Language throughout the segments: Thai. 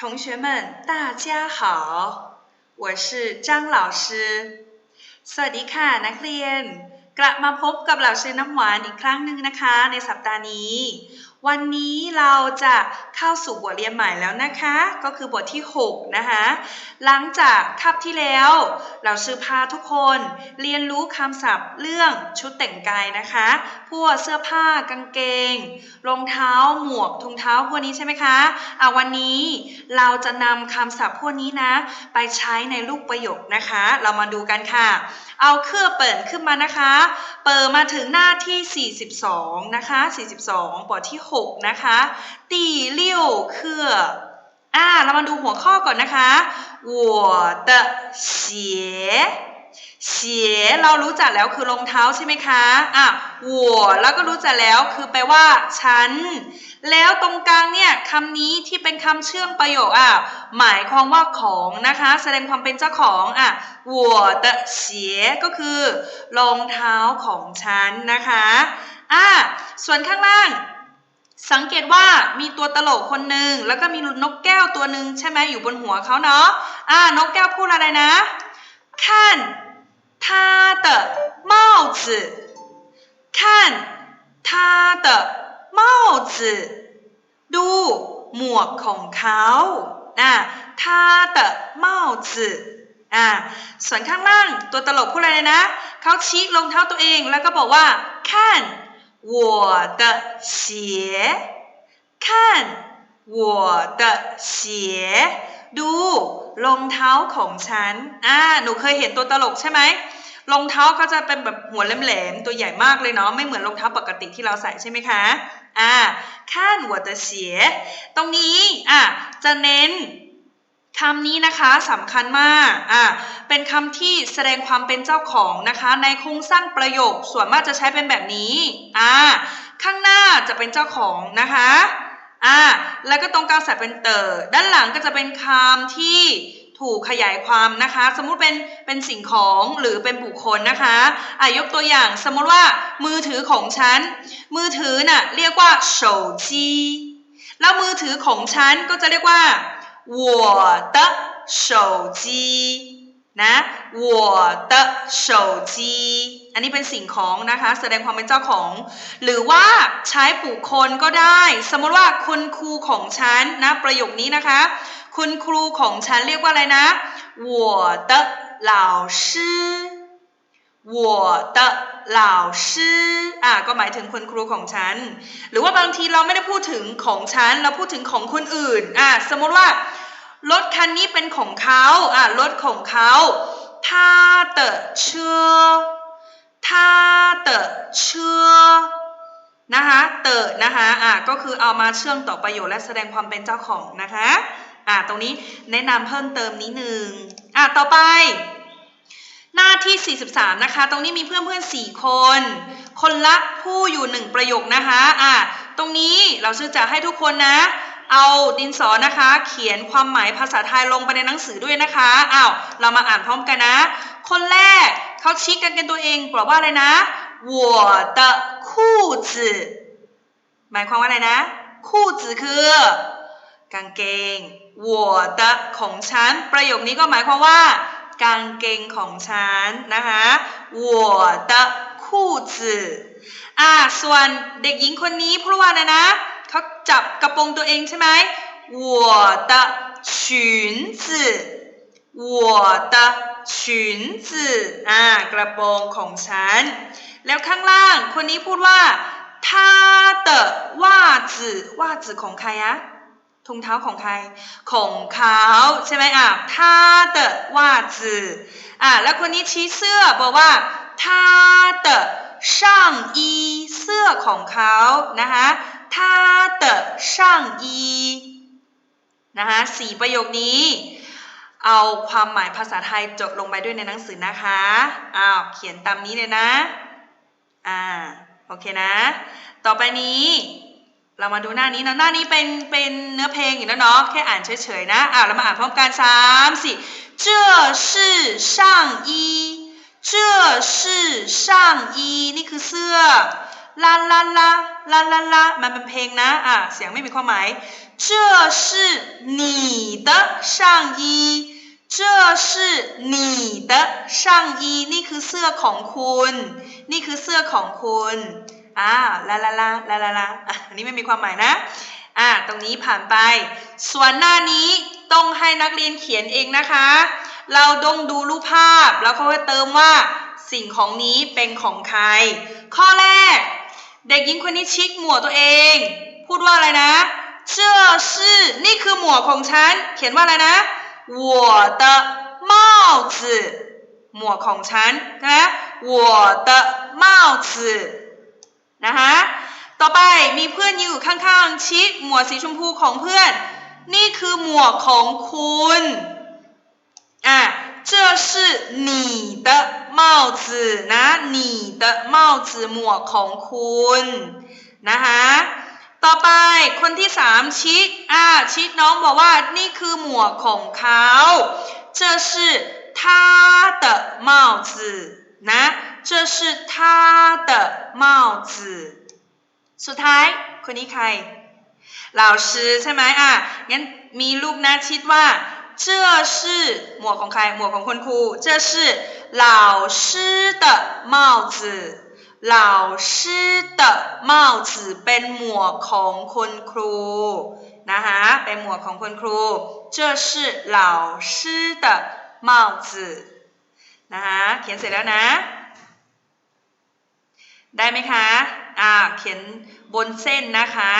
同学们，大家好，我是张老师。สวัสดีค่ะนักเรียน กลับมาพบกับเราชื่อน้ำหวานอีกครั้งหนึ่งนะคะ ในสัปดาห์นี้ วันนี้เราจะเข้าสู่บทเรียนใหม่แล้วนะคะ ก็คือบทที่ 6 นะคะ หลังจากคาบที่แล้ว เราชื่อพาทุกคนเรียนรู้คำศัพท์เรื่องชุดแต่งกายนะคะ พวกเสื้อผ้ากางเกง รองเท้าหมวกถุงเท้าพวกนี้ใช่ไหมคะอะวันนี้เราจะนำคำศัพท์พวกนี้นะ ไปใช้ในรูปประโยคนะคะ เรามาดูกันค่ะ เอาเครื่องเปิดขึ้นมานะคะ เปิดมาถึงหน้าที่ 42 นะคะ 42 บทที่ 6 นะคะตีเลี้ยวเครื่องอ่า เรามาดูหัวข้อก่อนนะคะ我的鞋เสียเรารู้จักแล้วคือรองเท้าใช่ไหมคะอ่ะหัวแล้วก็รู้จักแล้วคือแปลว่า ฉัน แล้วตรงกลางเนี่ยคำนี้ที่เป็นคำเชื่อมประโยคอ่ะหมายความว่าของนะคะ แสดงความเป็นเจ้าของอ่ะ我的鞋ก็คือรองเท้าของฉันนะคะอ่ะส่วนข้างล่าง สังเกตว่ามีตัวตลกคนหนึ่งแล้วก็มีนกแก้วตัวหนึ่งใช่ไหมอยู่บนหัวเขาเนาะอ่านกแก้วพูดอะไรนะขั้น他的帽子，看他的帽子 ดูหมวกของเขาอ่ะ他的帽子อ่ะส่วนข้างล่างตัวตลกพูดอะไรนะ เขาชี้รองเท้าตัวเองแล้วก็บอกว่า看 我的鞋看我的鞋ดูรองเท้าของฉัน อ่า หนูเคยเห็นตัวตลกใช่ไหม รองเท้าเขาจะเป็นแบบหัวแหลมๆ ตัวใหญ่มากเลยเนาะ ไม่เหมือนรองเท้าปกติที่เราใส่ใช่ไหมคะ อ่าขั้นหัวตะเสีย ตรงนี้ อ่าจะเน้น คำนี้นะคะสำคัญมาก อ่า เป็นคำที่แสดงความเป็นเจ้าของนะคะ ในโครงสร้างประโยคส่วนมากจะใช้เป็นแบบนี้ อ่า ข้างหน้าจะเป็นเจ้าของนะคะ อ่า แล้วก็ตรงกลางใส่เป็นเตอร์ด้านหลังก็จะเป็นคำที่ถูกขยายความนะคะ สมมุติเป็นเป็นสิ่งของหรือเป็นบุคคลนะคะอ่ายกตัวอย่างสมมติว่ามือถือของฉัน มือถือน่ะเรียกว่า手机แล้วมือถือของฉันก็จะเรียกว่า 我的手机นะ我的手机อันนี้เป็นสิ่งของนะคะ แสดงความเป็นเจ้าของ หรือว่าใช้บุคคลก็ได้ สมมติว่าคุณครูของฉันนะประโยคนี้นะคะ คุณครูของฉันเรียกว่าอะไรนะ我的老师 วัวเตะเหล่าชื่ออะก็หมายถึงคุณครูของฉัน หรือว่าบางทีเราไม่ได้พูดถึงของฉัน เราพูดถึงของคนอื่นอะสมมติว่ารถคันนี้เป็นของเขาอะรถของเขาท่าเตะเชื่อท่าเตะเชื่อนะคะเตะนะคะอะก็คือเอามาเชื่อมต่อประโยชน์และแสดงความเป็นเจ้าของนะคะอะตรงนี้แนะนำเพิ่มเติมนิดนึงอะต่อไป หน้าที่ 43 นะคะ ตรงนี้มีเพื่อนเพื่อน4คน คนละผู้อยู่หนึ่งประโยคนะคะอ่ะตรงนี้เราจะให้ทุกคนนะ เอาดินสอนะคะ เขียนความหมายภาษาไทยลงไปในหนังสือด้วยนะคะอ้าวเรามาอ่านพร้อมกันนะ คนแรกเขาชี้กันกันตัวเองบอกว่าอะไรนะ我的裤子หมายความว่าอะไรนะคู่子คือกางเกง我的ของฉัน ประโยคนี้ก็หมายความว่า กางเกงของฉันนะคะ我的裤子อ่าส่วนเด็กหญิงคนนี้พูดว่าอะไรนะเขาจับกระโปรงตัวเองใช่ไหม我的裙子我的裙子อ่ากระโปรงของฉัน แล้วข้างล่างคนนี้พูดว่า他的袜子袜子ของใครอะ ถุงเท้าของใคร ของเขาใช่ไหมอะท่าเตะว่าจืออะแล้วคนนี้ชี้เสื้อบอกว่าท่าเตะช่างอีเสื้อของเขานะคะท่าเตะช่างอีนะคะสี่ประโยคนี้ เอาความหมายภาษาไทยจดลงไปด้วยในหนังสือนะคะอ้าวเขียนตามนี้เลยนะอ่าโอเคนะ ต่อไปนี้ เรามาดูหน้านี้เนาะหน้านี้เป็นเป็นเนื้อเพลงอยู่แล้วเนาะแค่อ่านเฉยๆนะอ่าเรามาอ่านพร้อมกันสามสี่这是上衣这是上衣นี่คือเสื้อ ลาลาลาลาลาลามันเป็นเพลงนะอ่ะเสียงไม่มีความหมาย这是你的上衣这是你的上衣นี่คือเสื้อของคุณ นี่คือเสื้อของคุณ อ่าลาลาลาลาลาลาอ่ะอันนี้ไม่มีความหมายนะอ่าตรงนี้ผ่านไป ส่วนหน้านี้ต้องให้นักเรียนเขียนเองนะคะ เราต้องดูรูปภาพ แล้วเขาจะเติมว่าสิ่งของนี้เป็นของใคร ข้อแรก เด็กหญิงคนนี้ชิกหมวกตัวเอง พูดว่าอะไรนะ这是นี่คือหมวกของฉัน เขียนว่าอะไรนะ我的帽子หมวกของฉันใช่ไหม我的帽子 นะคะต่อไปมีเพื่อนอยู่ข้างๆ ชิกหมวกสีชมพูของเพื่อน นี่คือหมวกของคุณอ่ะ这是你的帽子นะ你的帽子หมวกของคุณนะคะต่อไปคนที่สามชิกอ่าชิกน้องบอกว่านี่คือหมวกของเขา这是他的帽子นะ 这是他的帽子สุดท้ายคนนี้ใครเหล่าชื่อใช่ไหมอ่ะงั้นมีรูปนะชิดว่า这是หมวกของใครหมวกของคุณครู这是老师的帽子เหล่าชื่อ的帽子เป็นหมวกของคุณครูนะคะเป็นหมวกของคุณครู这是老师的帽子นะคะเขียนเสร็จแล้วนะ ได้ไหมคะ อ่า เขียนบนเส้นนะคะ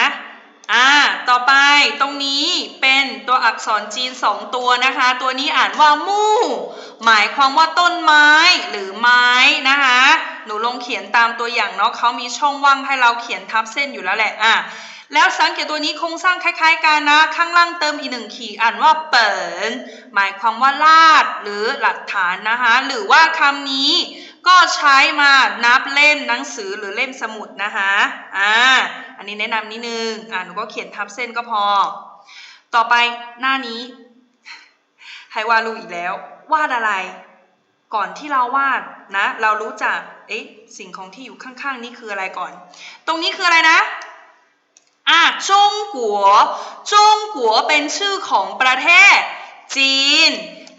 อ่า ต่อไปตรงนี้เป็นตัวอักษรจีนสองตัวนะคะ ตัวนี้อ่านว่ามู่ หมายความว่าต้นไม้หรือไม้นะคะ หนูลงเขียนตามตัวอย่างเนาะเขามีช่องว่างให้เราเขียนทับเส้นอยู่แล้วแหละ อะแล้วสังเกตตัวนี้โครงสร้างคล้ายๆกันนะ ข้างล่างเติมอีกหนึ่งขีดอ่านว่าเปิดหมายความว่าลาดหรือหลักฐานนะคะ หรือว่าคำนี้ ก็ใช้มานับเล่มหนังสือหรือเล่มสมุดนะคะอ่าอันนี้แนะนำนิดนึงอ่าหนูก็เขียนทับเส้นก็พอ ต่อไปหน้านี้ให้วาดรูปอีกแล้ว วาดอะไร ก่อนที่เราวาดนะ เรารู้จักเอ๊ะสิ่งของที่อยู่ข้างๆ นี่คืออะไรก่อน ตรงนี้คืออะไรนะอะจงกัวจงกัวเป็นชื่อของประเทศ จีน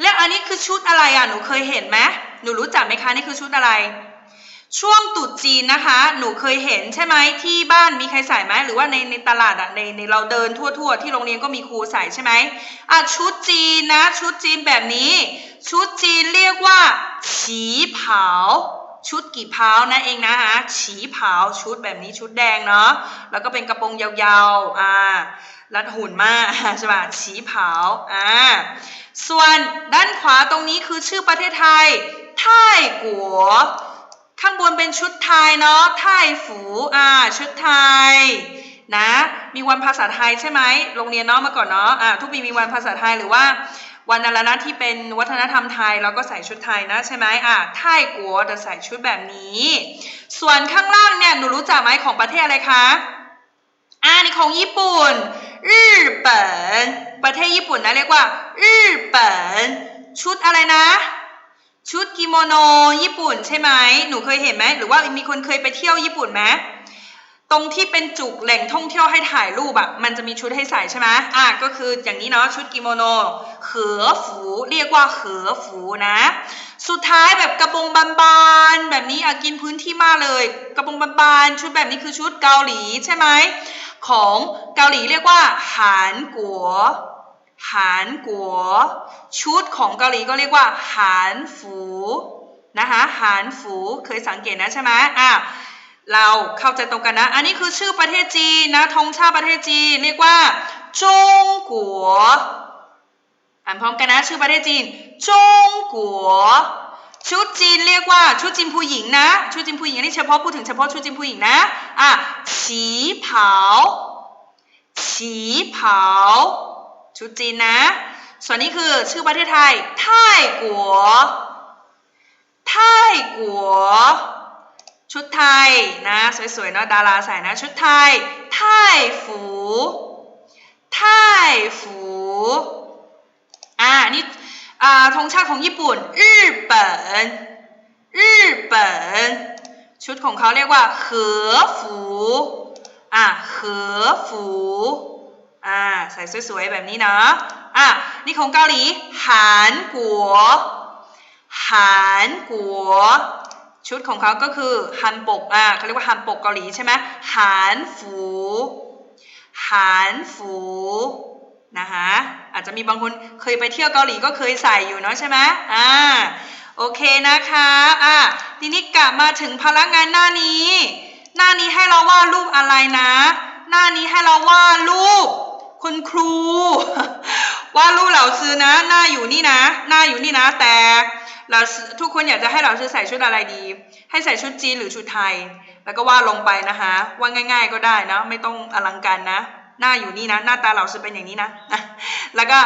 และอันนี้คือชุดอะไรอะหนูเคยเห็นไหม หนูรู้จักไหมคะนี่คือชุดอะไร ช่วงตุดจีนนะคะ หนูเคยเห็นใช่ไหมที่บ้านมีใครใส่ไหมหรือว่าในในตลาดอะในในเราเดินทั่ว ๆ ที่โรงเรียนก็มีครูใส่ใช่ไหมอะชุดจีนนะ ชุดจีนแบบนี้ ชุดจีนเรียกว่าฉีเผา ชุดกี่เผานะเองนะคะฉีเผาชุดแบบนี้ชุดแดงเนาะแล้วก็เป็นกระโปรงยาวๆอ่ารัดหุ่นมากใช่ป่ะฉีเผาอ่าส่วนด้านขวาตรงนี้คือชื่อประเทศไทยไท่กัวข้างบนเป็นชุดไทยเนาะไทยฝูอ่าชุดไทยนะมีวันภาษาไทยใช่ไหมโรงเรียนเนาะมาก่อนเนาะอ่าทุกปีมีวันภาษาไทยหรือว่า วันอะไรนะที่เป็นวัฒนธรรมไทยเราก็ใส่ชุดไทยนะใช่ไหมอ่าไทยกัวจะใส่ชุดแบบนี้ ส่วนข้างล่างเนี่ยหนูรู้จักไหมของประเทศอะไรคะอ่านี่ของญี่ปุ่นญี่ปุ่นประเทศญี่ปุ่นนะเรียกว่าญี่ปุ่นชุดอะไรนะ ชุดกิโมโนญี่ปุ่นใช่ไหมหนูเคยเห็นไหมหรือว่ามีคนเคยไปเที่ยวญี่ปุ่นไหม ตรงที่เป็นจุกแหล่งท่องเที่ยวให้ถ่ายรูปอะมันจะมีชุดให้ใส่ใช่ไหมอะก็คืออย่างนี้เนาะชุดกิโมโนเขอฝูเรียกว่าเขอฝูนะ สุดท้ายแบบกระโปรงบานๆแบบนี้อะกินพื้นที่มากเลย กระโปรงบานๆชุดแบบนี้คือชุดเกาหลีใช่ไหมของเกาหลีเรียกว่าหานกัวหานกัวชุดของเกาหลีก็เรียกว่าหานฝูนะคะหานฝูเคยสังเกตนะใช่ไหมอะ เราเข้าใจตรงกันนะ อันนี้คือชื่อประเทศจีนนะธงชาติประเทศจีนเรียกว่าจงกัวอ่านพร้อมกันนะชื่อประเทศจีนจงกัวชุดจีนเรียกว่าชุดจีนผู้หญิงนะ ชุดจีนผู้หญิงนนี้เฉพาะพูดถึงเฉพาะชุดจีนผู้หญิงนะอะฉีเผาฉีเผาชุดจีนนะ ส่วนนี้คือชื่อประเทศไทยไทยกัวไทยกัว ชุดไทยนะสวยๆเนาะดาราใส่นะชุดไทยไทยฝูไทยฝูอ่านี่อ่าธงชาติของญี่ปุ่นญี่ปุ่นญี่ปุ่นชุดของเขาเรียกว่าเหอฝูอะเหอฝูอ่าใส่สวยๆแบบนี้เนาะอะนี่ของเกาหลีหานกัวหานกัว ชุดของเขาก็คือฮันปกอ่าเขาเรียกว่าฮันปกเกาหลีใช่ไหมหานฝูหานฝูนะคะอาจจะมีบางคนเคยไปเที่ยวเกาหลีก็เคยใส่อยู่เนาะใช่ไหมอ่าโอเคนะคะอะทีนี้กลับมาถึงพลังงานหน้านี้ หน้านี้ให้เราวาดรูปอะไรนะ หน้านี้ให้เราวาดรูปคุณครูวาดรูปเหล่าซื้อนะ หน้าอยู่นี่นะ หน้าอยู่นี่นะแต่ เราทุกคนอยากจะให้เราซื้อใส่ชุดอะไรดี ให้ใส่ชุดจีนหรือชุดไทย แล้วก็วาดลงไปนะคะวาดง่าย ๆ ก็ได้นะไม่ต้องอลังการนะ หน้าอยู่นี่นะ หน้าตาเราซื้อเป็นอย่างนี้นะแล้วก็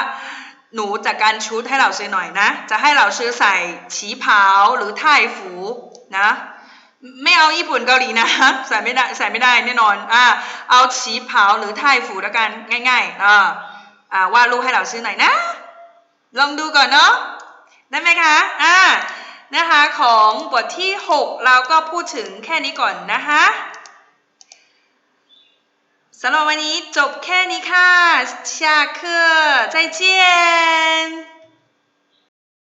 หนูจัดการชุดให้เราซื้อหน่อยนะ จะให้เราซื้อใส่ฉีเผาหรือไทยฝูนะไม่เอาญี่ปุ่นเกาหลีนะใส่ไม่ได้ใส่ไม่ได้แน่นอนอ่าเอาฉีเผาหรือไทยฝูแล้วกันง่ายๆอ่าอ่าวาดรูปให้เราซื้อหน่อยนะ ลองดูก่อนเนาะ ได้ไหมคะอ่านะคะของบทที่ 6 เราก็พูดถึงแค่นี้ก่อนนะคะสำหรับวันนี้จบแค่นี้ค่ะ下课再见